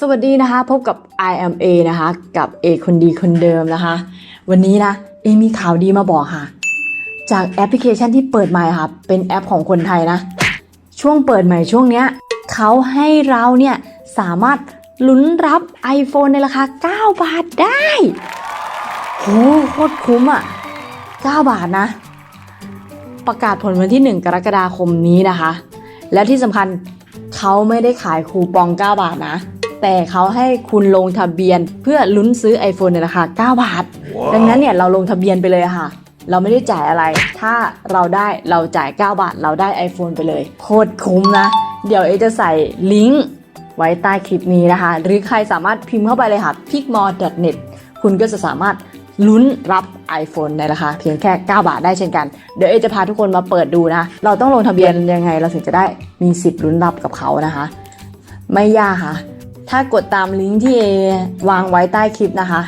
สวัสดีนะคะ พบกับ I am A นะคะ กับ A คนดีคนเดิมนะคะ วันนี้นะ เอมีข่าวดีมาบอกค่ะ จากแอปพลิเคชันที่เปิดใหม่ค่ะ เป็นแอปของคนไทยนะ ช่วงเปิดใหม่ช่วงเนี้ยเขาให้เราเนี่ยสามารถลุ้นรับ iPhone ในราคา 9 บาทได้โหโคตรคุ้มอะ 9 บาทนะ ประกาศผลวันที่ 1 กรกฎาคมนี้นะคะ แล้วที่สำคัญเขาไม่ได้ขายคูปอง 9 บาทนะ แต่เขาให้คุณลงทะเบียนเพื่อลุ้นซื้อ iPhone ในราคา 9 บาท ดังนั้นเนี่ยเราลงทะเบียนไปเลยค่ะ เราไม่ได้จ่ายอะไร ถ้าเราได้เราจ่าย 9 บาท เราได้ iPhone ไปเลย โคตรคุ้มนะ เดี๋ยวเอจะใส่ลิงก์ไว้ใต้คลิปนี้นะคะ หรือใครสามารถพิมพ์เข้าไปเลยค่ะ pigmore.net คุณก็จะสามารถลุ้นรับ iPhone ในราคาเพียงแค่ 9 บาทได้เช่นกัน เดี๋ยวเอจะพาทุกคนมาเปิดดูนะ เราต้องลงทะเบียนยังไงเราถึงจะได้มีสิทธิ์ลุ้นรับกับเขานะคะ ไม่ยากค่ะ ถ้ากดตามลิงก์ที่เอวางไว้ใต้คลิปนะคะ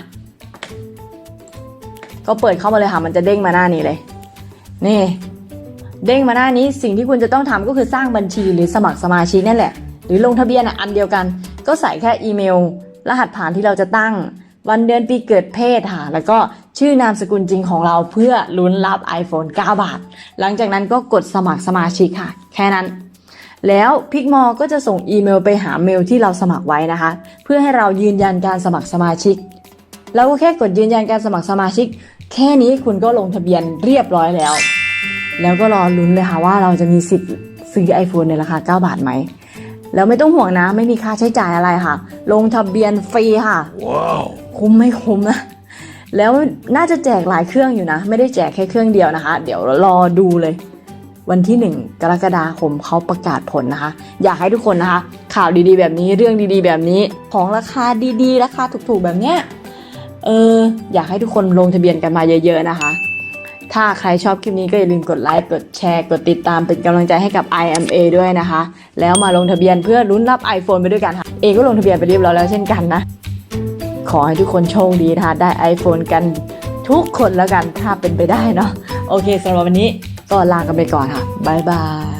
ก็เปิดเข้ามาเลยค่ะ มันจะเด้งมาหน้านี้เลย นี่ เด้งมาหน้านี้สิ่งที่คุณจะต้องทำก็คือสร้างบัญชีหรือสมัครสมาชิกนั่นแหละ หรือลงทะเบียนอันเดียวกัน ก็ใส่แค่อีเมล รหัสผ่านที่เราจะตั้ง วันเดือนปีเกิดเพศค่ะ แล้วก็ชื่อนามสกุลจริงของเราเพื่อลุ้นรับ iPhone 9 บาท หลังจากนั้นก็กดสมัครสมาชิกค่ะ แค่นั้น แล้วพิกมอก็จะส่งอีเมลไปหาเมลที่เราสมัครไว้นะคะ เพื่อให้เรายืนยันการสมัครสมาชิกเราก็แค่กดยืนยันการสมัครสมาชิก แค่นี้คุณก็ลงทะเบียนเรียบร้อยแล้ว แล้วก็รอลุ้นเลยค่ะว่าเราจะมีสิทธิ์ซื้อ iPhone ในราคา 9 บาทไหม แล้วไม่ต้องห่วงนะ ไม่มีค่าใช้จ่ายอะไรค่ะ ลงทะเบียนฟรีค่ะ Wow. คุ้มไม่คุ้มนะแล้วน่าจะแจกหลายเครื่องอยู่นะ ไม่ได้แจกแค่เครื่องเดียวนะคะ เดี๋ยวรอดูเลย วันที่ 1 กรกฎาคมเขาประกาศผลนะคะ อยากให้ทุกคนนะคะ ข่าวดีๆ แบบนี้เรื่องดีๆ แบบนี้ของราคาดีๆ ราคาถูกๆ แบบเนี้ยเอออยากให้ทุกคนลงทะเบียนกันมาเยอะๆนะคะ ถ้าใครชอบคลิปนี้ก็อย่าลืมกดไลค์กดแชร์ กดติดตามเป็นกำลังใจให้กับ IMA ด้วยนะคะ แล้วมาลงทะเบียนเพื่อลุ้นรับ iPhone ไปด้วยกันค่ะเอก็ลงทะเบียนไปเรียบร้อยแล้วเช่นกันนะ ขอให้ทุกคนโชคดีนะคะได้ iPhone กันทุกคนแล้วกันถ้าเป็นไปได้เนาะโอเคสำหรับวันนี้ ก็ลากันไปก่อนค่ะ บ๊ายบาย